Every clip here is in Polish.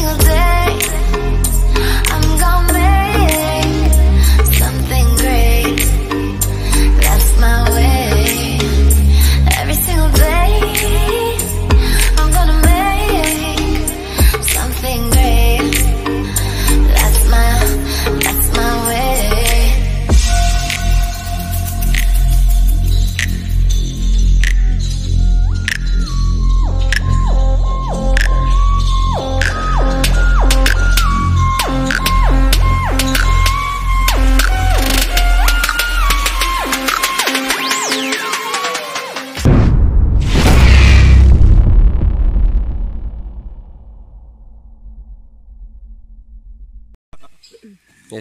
single day,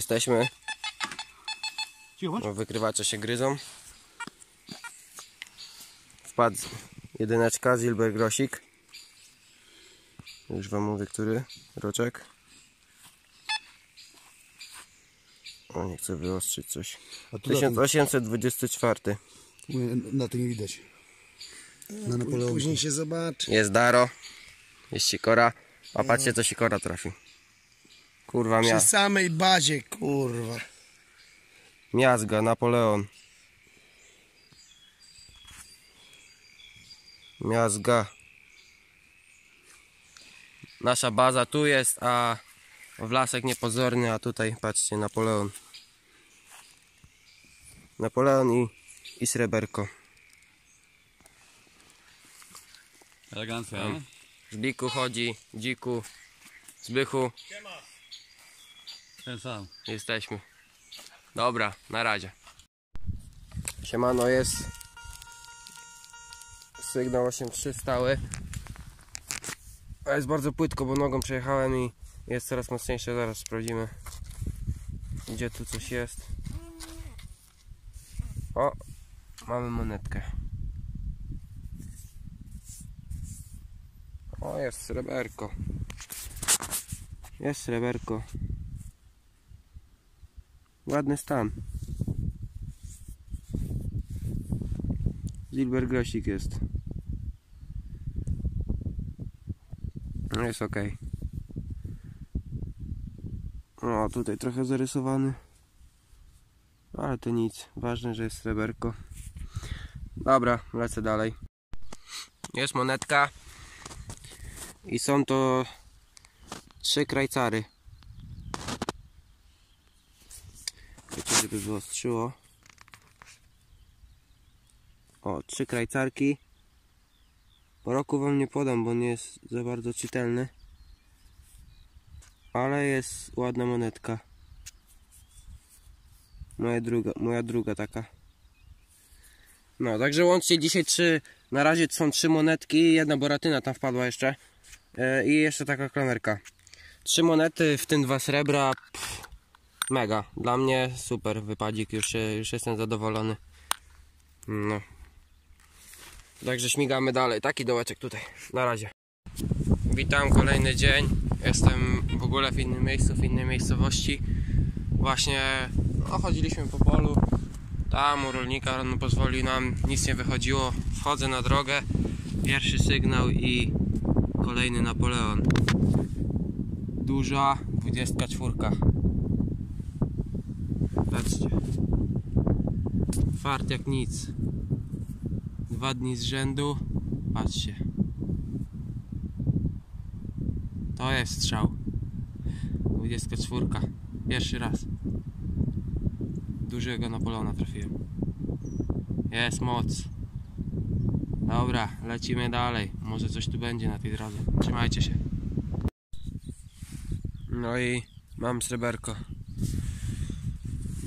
Jesteśmy. Cicho, bądź. O, Wykrywacze się gryzą. Wpadł jedyneczka, Zilber Grosik. Już wam mówię, który roczek. O, nie chcę wyostrzyć coś. A tu na tym, 1824. na tym nie widać. Na Napoleonku. Później się zobaczy. Jest Daro. Jest Sikora. A patrzcie, co Sikora trafi. Kurwa, Przy mia samej bazie, kurwa. miazga, Napoleon. Miazga. Nasza baza tu jest, a w lasek niepozorny, a tutaj patrzcie, Napoleon. Napoleon i, i sreberko. Elegancko, Tam. nie? Żbiku chodzi, dziku, zbychu. Ten sam. Jesteśmy. Dobra, na razie. Siemano jest. Sygnał 8.3 stały. A jest bardzo płytko, bo nogą przejechałem i jest coraz mocniejsze. Zaraz sprawdzimy, gdzie tu coś jest. O, mamy monetkę. O, jest sreberko. Jest sreberko. Ładny stan. Zilber Grosik jest. No jest ok. O, tutaj trochę zarysowany. Ale to nic. Ważne, że jest sreberko. Dobra, lecę dalej. Jest monetka. I są to trzy krajcary. Żeby wyostrzyło. O, trzy krajcarki. Po roku wam nie podam, bo nie jest za bardzo czytelny. Ale jest ładna monetka. Moja druga, moja druga taka. No, także łącznie dzisiaj trzy, na razie są trzy monetki, jedna boratyna tam wpadła jeszcze. E, I jeszcze taka klamerka. Trzy monety, w tym dwa srebra. Pff, mega. Dla mnie super wypadzik, już, się- już jestem zadowolony. No. Także śmigamy dalej. Taki dołeczek tutaj. Na razie. Witam, kolejny dzień. Jestem w ogóle w innym miejscu, w innej miejscowości. Właśnie no, chodziliśmy po polu. Tam u rolnika no, pozwolił nam, nic nie wychodziło. Wchodzę na drogę. Pierwszy sygnał i kolejny Napoleon. Duża 24. Patrzcie. Fart jak nic. Dwa dni z rzędu. Patrzcie. To jest strzał. 24. Pierwszy raz. Dużego Napoleona trafiłem. Jest moc. Dobra, lecimy dalej. Może coś tu będzie na tej drodze. Trzymajcie się. No i mam sreberko.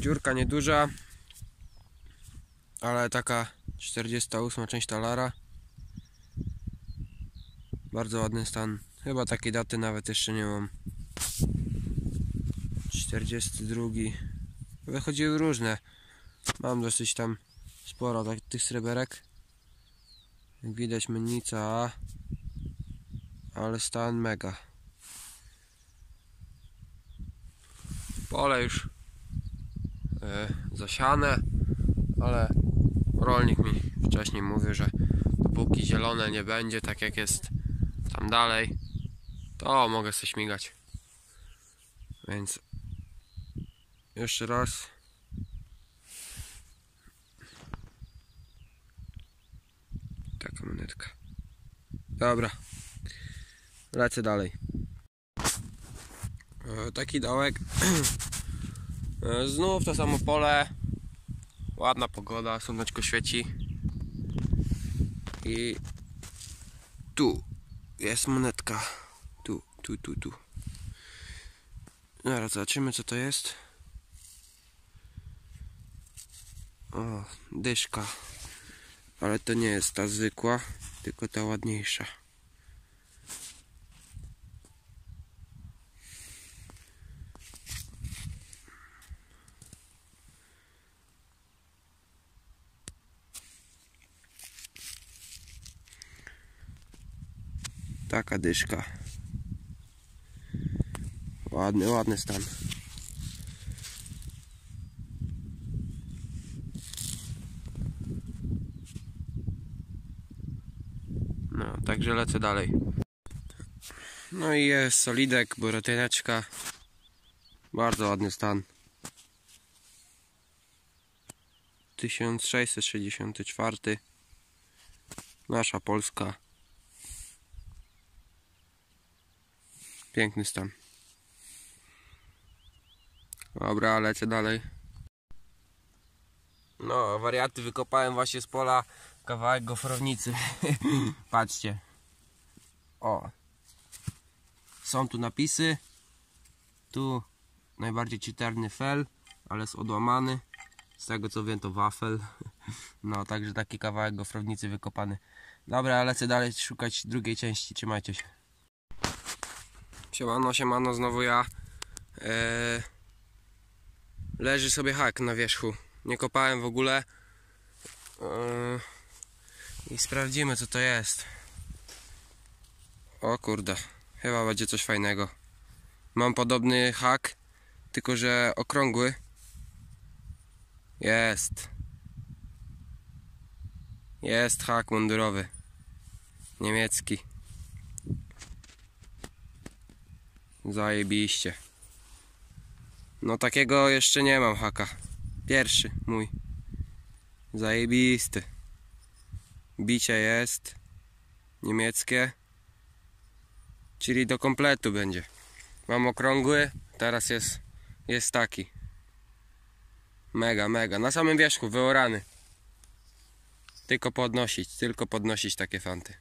Dziurka nieduża, ale taka 48 część talara. Bardzo ładny stan. Chyba takiej daty nawet jeszcze nie mam. 42. Wychodziły różne. Mam dosyć tam sporo tak, tych sreberek. Jak widać mennica. Ale stan mega. Pole już zasiane, ale rolnik mi wcześniej mówił, że dopóki zielone nie będzie, tak jak jest tam dalej, To mogę sobie śmigać. Więc jeszcze raz. Taka monetka. Dobra. Lecę dalej. E, Taki dołek. E, Znów to samo pole. Ładna pogoda, słoneczko świeci. I tu jest monetka. Tu, tu, tu, tu. Zaraz zobaczymy co to jest. O, dyszka. Ale to nie jest ta zwykła, tylko ta ładniejsza. Taka dyszka. Ładny, ładny stan. No, także lecę dalej. No i jest solidek, borotyneczka. Bardzo ładny stan. 1664. Nasza Polska. Piękny stan. Dobra, lecę dalej. No, wariaty wykopałem właśnie z pola kawałek gofrownicy. Patrzcie. O. Są tu napisy. Tu najbardziej czytelny fel, ale jest odłamany. Z tego co wiem to wafel. No, także taki kawałek gofrownicy wykopany. Dobra, lecę dalej szukać drugiej części. Trzymajcie się. Siemano, siemano, znowu ja. Eee, leży sobie hak na wierzchu. Nie kopałem w ogóle. Eee, I sprawdzimy co to jest. O kurde, chyba będzie coś fajnego. Mam podobny hak, tylko że okrągły. Jest. Jest hak mundurowy. Niemiecki. Zajebiście. No takiego jeszcze nie mam haka. Pierwszy mój. Zajebisty. Bicie jest. Niemieckie. Czyli do kompletu będzie. Mam okrągły, teraz jest, jest taki. Mega, mega. Na samym wierzchu, wyorany. Tylko podnosić, tylko podnosić takie fanty.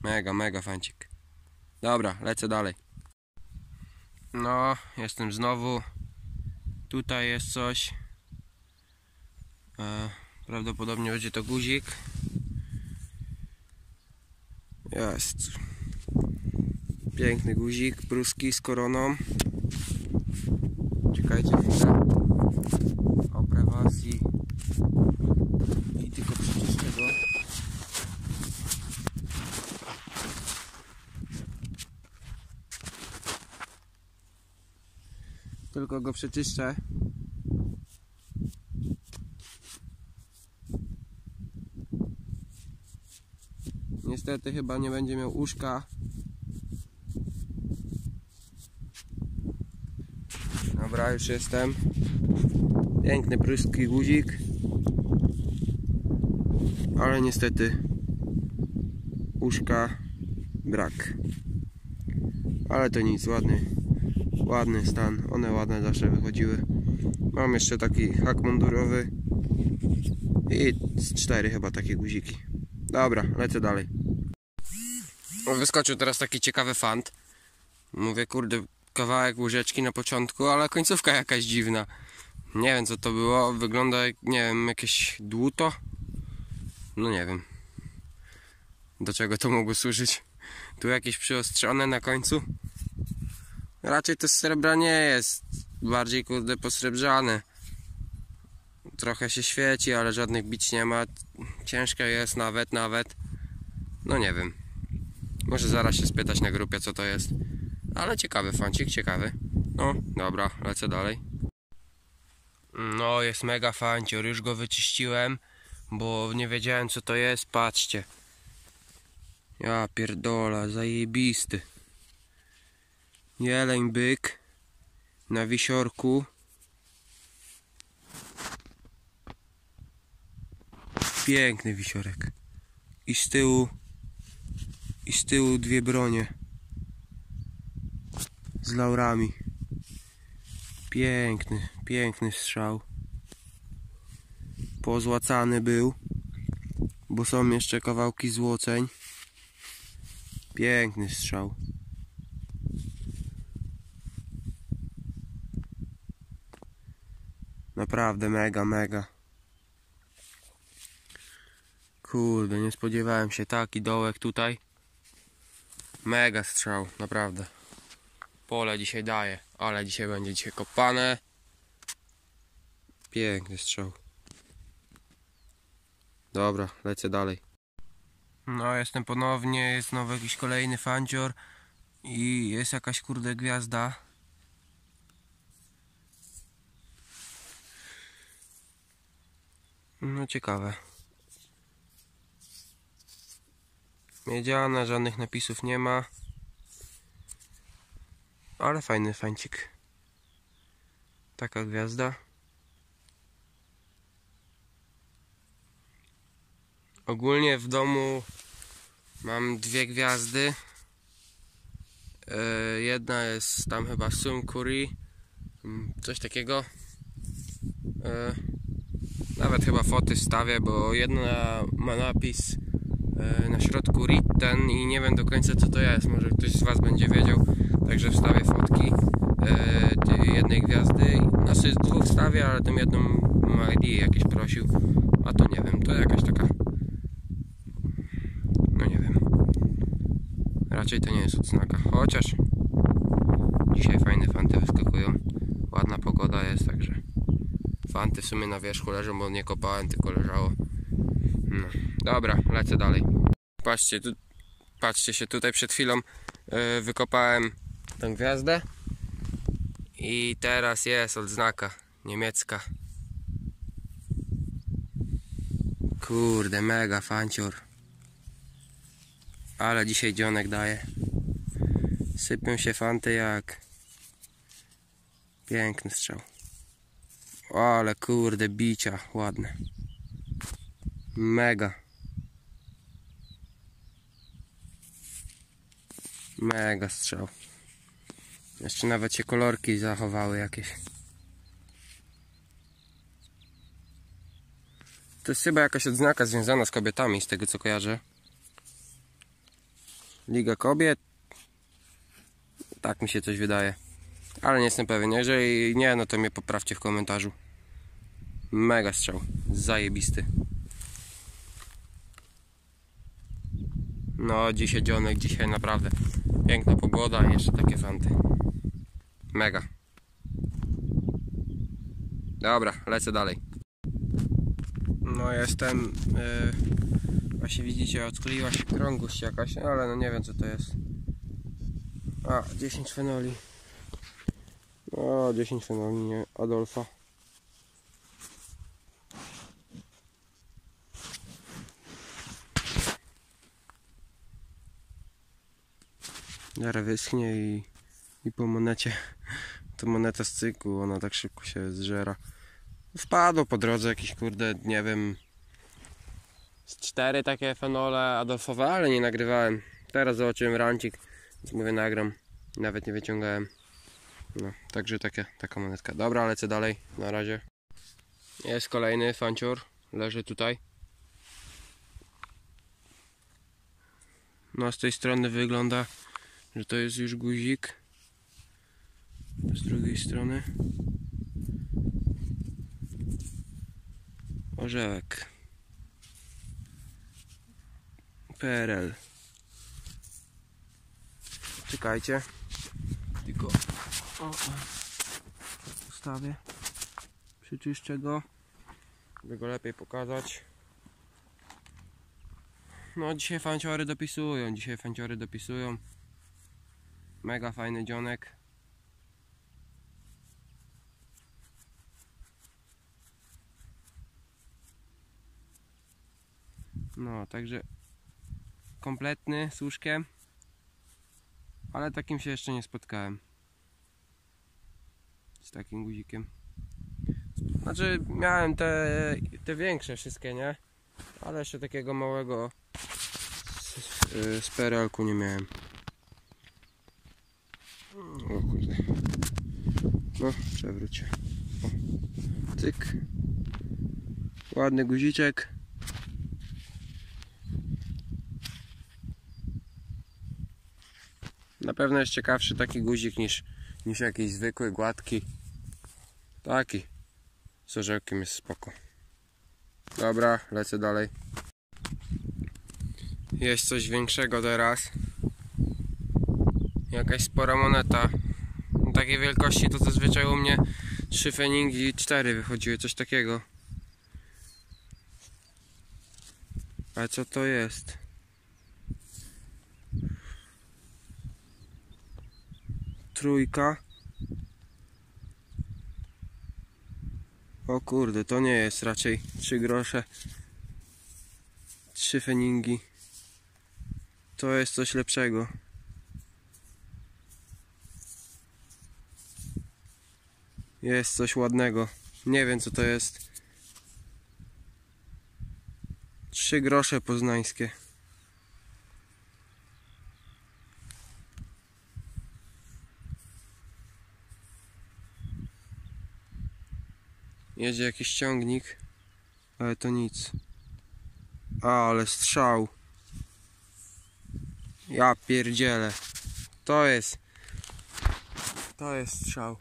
Mega, mega fancik. Dobra, lecę dalej. No, jestem znowu. Tutaj jest coś. E, prawdopodobnie będzie to guzik. Jest. Piękny guzik, pruski z koroną. Czekajcie chwilę. Oprę was i tylko przeczyszczę go. Tylko go przeczyszczę. Niestety chyba nie będzie miał uszka. Dobra, już jestem. Piękny pryski guzik. Ale niestety uszka brak. Ale to nic, ładny, ładny stan. One ładne zawsze wychodziły. Mam jeszcze taki hak mundurowy i cztery chyba takie guziki. Dobra, lecę dalej. Wyskoczył teraz taki ciekawy fant. Mówię, kurde, kawałek łyżeczki na początku, ale końcówka jakaś dziwna. Nie wiem co to było, wygląda jak, nie wiem, jakieś dłuto. No nie wiem. Do czego to mogło służyć? Tu jakieś przyostrzone na końcu. Raczej to srebra nie jest. Bardziej kurde posrebrzane. Trochę się świeci, ale żadnych bić nie ma. Ciężka jest nawet, nawet. No nie wiem. Może zaraz się spytać na grupie co to jest. Ale ciekawy fancik, ciekawy. No, dobra, lecę dalej. No, jest mega fancior, już go wyczyściłem, bo nie wiedziałem co to jest, patrzcie. Ja pierdola, zajebisty. Jeleń byk na wisiorku. Piękny wisiorek. I z tyłu i z tyłu dwie bronie z laurami. Piękny, piękny strzał. Pozłacany był, bo są jeszcze kawałki złoceń. Piękny strzał. Naprawdę mega, mega. Kurde, nie spodziewałem się taki dołek tutaj. Mega strzał, naprawdę. Pole dzisiaj daje, ale dzisiaj będzie dzisiaj kopane. Piękny strzał. Dobra, lecę dalej. No, jestem ponownie, jest znowu jakiś kolejny fancior i jest jakaś kurde gwiazda. No ciekawe. Miedziana, żadnych napisów nie ma. Ale fajny fancik. Taka gwiazda. Ogólnie w domu mam dwie gwiazdy. E, Jedna jest tam chyba Sum Curry, mm, coś takiego. Nawet chyba foty wstawię, bo jedna ma napis e, na środku Ritten i nie wiem do końca co to jest. Może ktoś z Was będzie wiedział. Także wstawię fotki e, jednej gwiazdy. Znaczy dwóch wstawię, ale tą jedną ma ID jakieś prosił. A to nie wiem, to jakaś taka. No nie wiem. Raczej to nie jest odznaka. Chociaż dzisiaj fajne fanty wyskakują. Ładna pogoda jest, także fanty w sumie na wierzchu leżą, bo nie kopałem, tylko leżało. No. Dobra, lecę dalej. Patrzcie, tu, patrzcie się, tutaj przed chwilą yy, wykopałem tę gwiazdę i teraz jest odznaka niemiecka. Kurde, mega fancior. Ale dzisiaj dzionek daje. Sypią się fanty jak piękny strzał. Ale kurde, bicia ładne. Mega. Mega strzał. Jeszcze nawet się kolorki zachowały jakieś. To jest chyba jakaś odznaka związana z kobietami, z tego co kojarzę. Liga Kobiet. Tak mi się coś wydaje. Ale nie jestem pewien. Jeżeli nie, no to mnie poprawcie w komentarzu. Mega strzał. Zajebisty. No, dzisiaj dzionek, dzisiaj naprawdę piękna pogoda i jeszcze takie fanty. Mega. Dobra, lecę dalej. No, jestem. Yy, właśnie widzicie, odkleiła się krągłość jakaś, ale no nie wiem co to jest. A, 10 fenoli. O, 10 fenoli, nie, Adolfa. Zaraz wyschnie i, i po monecie, to moneta z cyklu, ona tak szybko się zżera. Wpadło po drodze jakieś kurde, nie wiem, z cztery takie fenole Adolfowe, ale nie nagrywałem. Teraz zobaczyłem rancik, więc mówię nagram. Nawet nie wyciągałem. No, także takie, taka monetka. Dobra, lecę dalej. Na razie. Jest kolejny fancior. Leży tutaj. No, z tej strony wygląda, że to jest już guzik. Z drugiej strony orzełek. PRL. Czekajcie. Tylko o, ustawię. Przyczyszczę go. By go lepiej pokazać. No dzisiaj fanciory dopisują. Dzisiaj fanciory dopisują. Mega fajny dzionek. No, także kompletny z łóżkiem, ale takim się jeszcze nie spotkałem. Z takim guzikiem. Znaczy miałem te, te większe wszystkie, nie? Ale jeszcze takiego małego z, y, z PRL-ku nie miałem. O kurde. No, przewróć. O. Cyk. Ładny guziczek. Na pewno jest ciekawszy taki guzik niż, niż jakiś zwykły, gładki. Taki. Z orzełkiem jest spoko. Dobra, lecę dalej. Jest coś większego teraz. Jakaś spora moneta. Takiej wielkości to zazwyczaj u mnie 3 feningi 4 wychodziły, coś takiego. Ale co to jest? Trójka. O kurde, to nie jest raczej 3 grosze. 3 feningi. To jest coś lepszego. Jest coś ładnego. Nie wiem co to jest. Trzy grosze poznańskie. Jedzie jakiś ciągnik, ale to nic. Ale strzał. Ja pierdzielę. To jest. To jest strzał.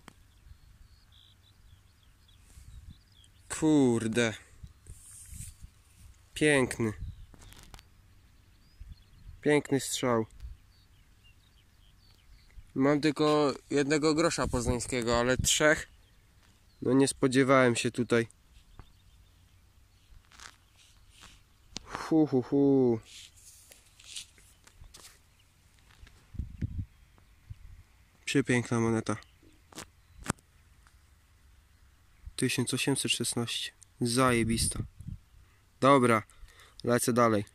Kurde. Piękny. Piękny strzał. Mam tylko jednego grosza poznańskiego, ale trzech. No nie spodziewałem się tutaj. Hu hu hu. Przepiękna moneta. 1816. Zajebista. Dobra, lecę dalej.